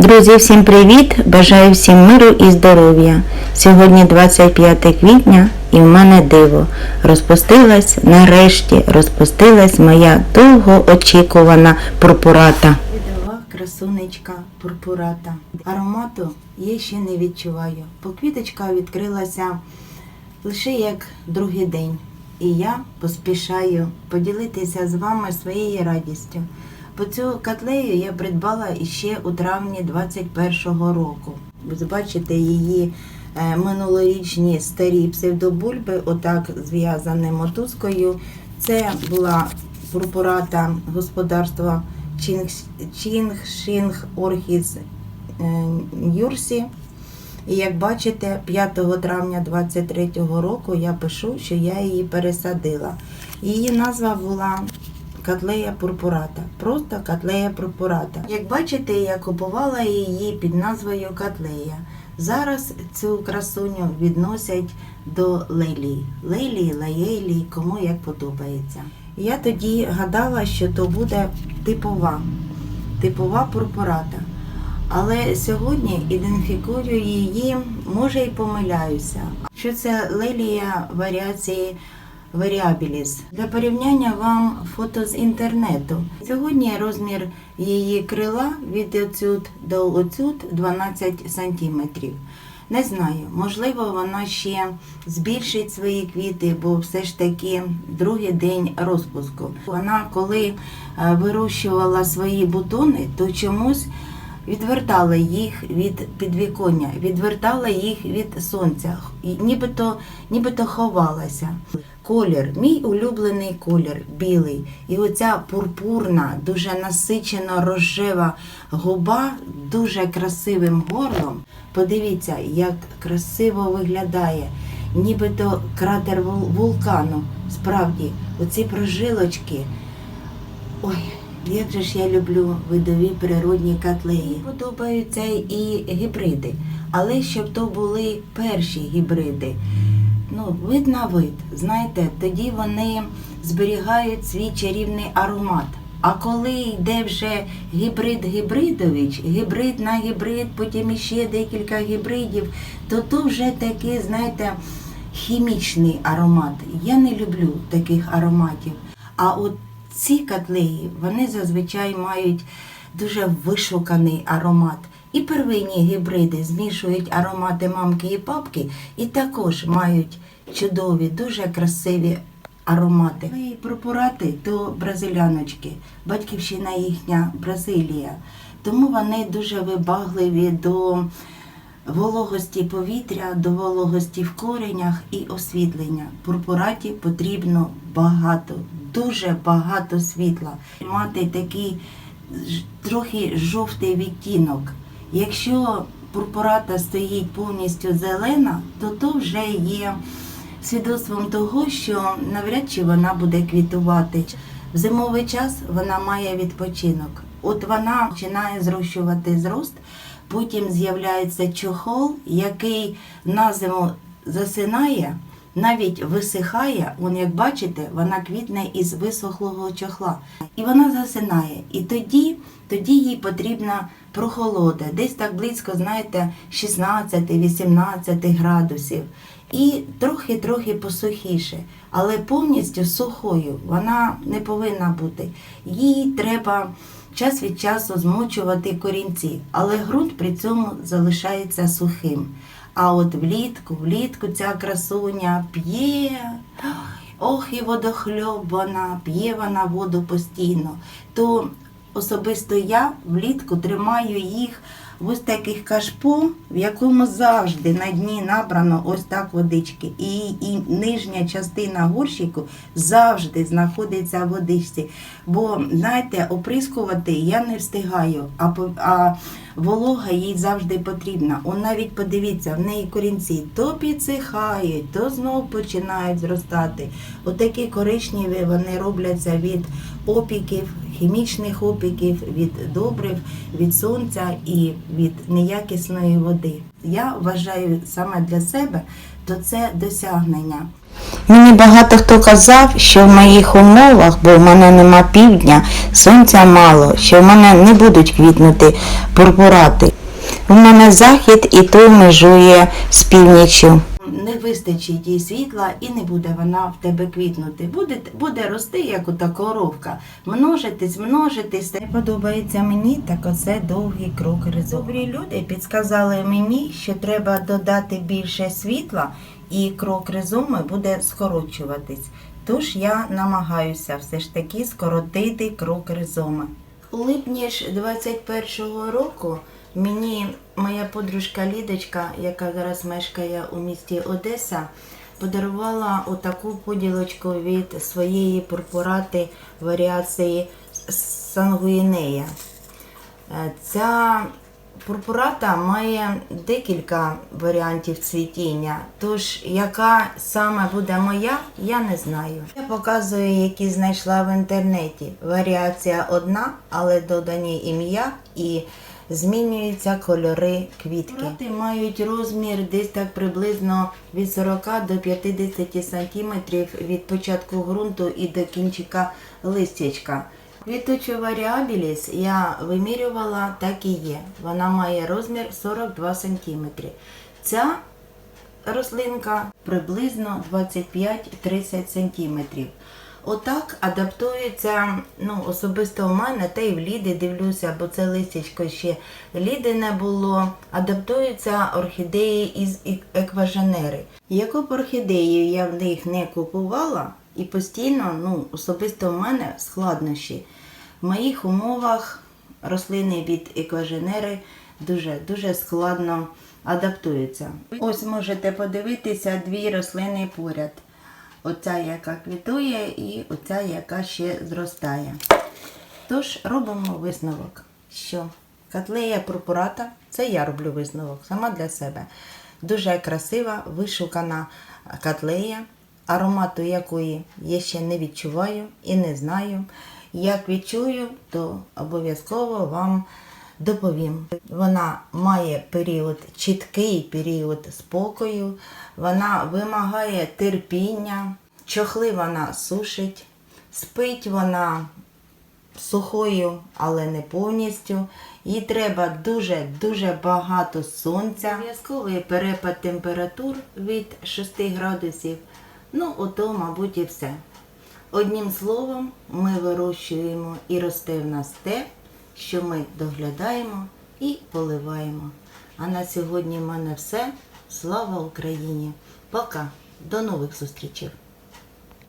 Друзі, всім привіт! Бажаю всім миру і здоров'я. Сьогодні 25 квітня і в мене диво. Розпустилась, нарешті розпустилась моя довго очікувана пурпурата. Відова красунечка пурпурата. Аромату я ще не відчуваю. Поквіточка відкрилася лише як другий день. І я поспішаю поділитися з вами своєю радістю. Бо цю котлею я придбала іще у травні 21-го року. Ви бачите її е, минулорічні старі псевдобульби, отак зв'язані мотузкою. Це була пурпурата господарства Чінг, Шинг Орхіс е, Юрсі. І як бачите, 5 травня 23-го року я пишу, що я її пересадила. Її назва була Котлея пурпурата. Просто котлея пурпурата. Як бачите, я купувала її під назвою Котлея. Зараз цю красуню відносять до лейлі. Лейлі, лаєйлі, кому як подобається. Я тоді гадала, що то буде типова, типова пурпурата. Але сьогодні ідентифікую її, може і помиляюся. Що це лелія варіації Variabilis. Для порівняння вам фото з інтернету. Сьогодні розмір її крила від оцют до оцют 12 см. Не знаю, можливо, вона ще збільшить свої квіти, бо все ж таки другий день розпуску. Вона, коли е, вирощувала свої бутони, то чомусь відвертала їх від підвіконня, відвертала їх від сонця, і нібито, нібито ховалася. Колір, мій улюблений колір, білий. І оця пурпурна, дуже насичено рожева губа, дуже красивим горлом. Подивіться, як красиво виглядає, нібито кратер вулкану. Справді, оці прожилочки. Ой, як же ж я люблю видові природні котлеї. Подобаються і гібриди, але щоб то були перші гібриди. Ну, вид на вид. Знаєте, тоді вони зберігають свій чарівний аромат. А коли йде вже гібрид гібридович, гібрид на гібрид, потім іще декілька гібридів, то то вже такий, знаєте, хімічний аромат. Я не люблю таких ароматів. А от ці котлеї, вони зазвичай мають дуже вишуканий аромат. І первинні гібриди змішують аромати мамки і папки, і також мають чудові, дуже красиві аромати. І препарати то бразиляночки, батьківщина їхня Бразилія. Тому вони дуже вибагливі до вологості повітря, до вологості в коренях і освітлення. Пурпураті потрібно багато, дуже багато світла. Мати такий трохи жовтий відтінок. Якщо пурпурата стоїть повністю зелена, то то вже є свідоцтвом того, що навряд чи вона буде квітувати. В зимовий час вона має відпочинок. От вона починає зрощувати зрост, потім з'являється чохол, який на зиму засинає, навіть висихає. Вон, як бачите, вона квітне із висохлого чохла. І вона засинає. І тоді, тоді їй потрібна прохолода, десь так близько, знаєте, 16-18 градусів. І трохи-трохи посухіше, але повністю сухою вона не повинна бути. Їй треба час від часу змочувати корінці, але ґрунт при цьому залишається сухим. А от влітку, влітку ця красуня п'є. Ох, і водохльоб вона, п'є вона воду постійно. То особисто я влітку тримаю їх в ось таких кашпо, в якому завжди на дні набрано ось так водички. І, і нижня частина горщику завжди знаходиться в водичці. Бо, знаєте, оприскувати я не встигаю, а, а волога їй завжди потрібна. Он навіть подивіться, в неї корінці то підсихають, то знов починають зростати. Отакі коричневі вони робляться від опіків, хімічних опіків, від добрив, від сонця і від неякісної води. Я вважаю саме для себе, то це досягнення. Мені багато хто казав, що в моїх умовах, бо в мене нема півдня, сонця мало, що в мене не будуть квітнути пурпурати. У мене захід і той межує з північю. Не вистачить їй світла і не буде вона в тебе квітнути. Буде, буде рости, як ота коровка. Множитись, множитись. Не подобається мені, так оце довгий крок ризу. Добрі люди підсказали мені, що треба додати більше світла, і крок ризоми буде скорочуватись. Тож я намагаюся все ж таки скоротити крок ризоми. У липні ж 21-го року мені моя подружка Лідочка, яка зараз мешкає у місті Одеса, подарувала отаку поділочку від своєї пурпурати варіації Сангуїнея. Е, Ця пурпурата має декілька варіантів цвітіння, тож яка саме буде моя, я не знаю. Я показую, які знайшла в інтернеті. Варіація одна, але додані ім'я і змінюються кольори квітки. Пурпурати мають розмір десь так приблизно від 40 до 50 сантиметрів від початку ґрунту і до кінчика листячка. Квітучу варіабіліс я вимірювала, так і є. Вона має розмір 42 см. Ця рослинка приблизно 25-30 см. Отак адаптується, ну, особисто в мене, та й в Ліди дивлюся, бо це листячко ще Ліди не було. Адаптуються орхідеї із ек- екваженери. Яку б орхідею я в них не купувала, і постійно, ну, особисто в мене складнощі. В моїх умовах рослини від екваженери дуже, дуже складно адаптуються. Ось можете подивитися дві рослини поряд. Оця, яка квітує, і оця, яка ще зростає. Tож робимо висновок, що котлея пурпурата, це я роблю висновок сама для себе. Дуже красива, вишукана котлея, аромату якої я ще не відчуваю і не знаю. Як відчую, то обов'язково вам доповім. Вона має період, чіткий період спокою, вона вимагає терпіння, чохли вона сушить, спить вона сухою, але не повністю. Їй треба дуже-дуже багато сонця. Обов'язковий перепад температур від 6 градусів. Ну, ото, мабуть, і все. Одним словом, ми вирощуємо і росте в нас те, що ми доглядаємо і поливаємо. А на сьогодні в мене все. Слава Україні! Пока! До нових зустрічей!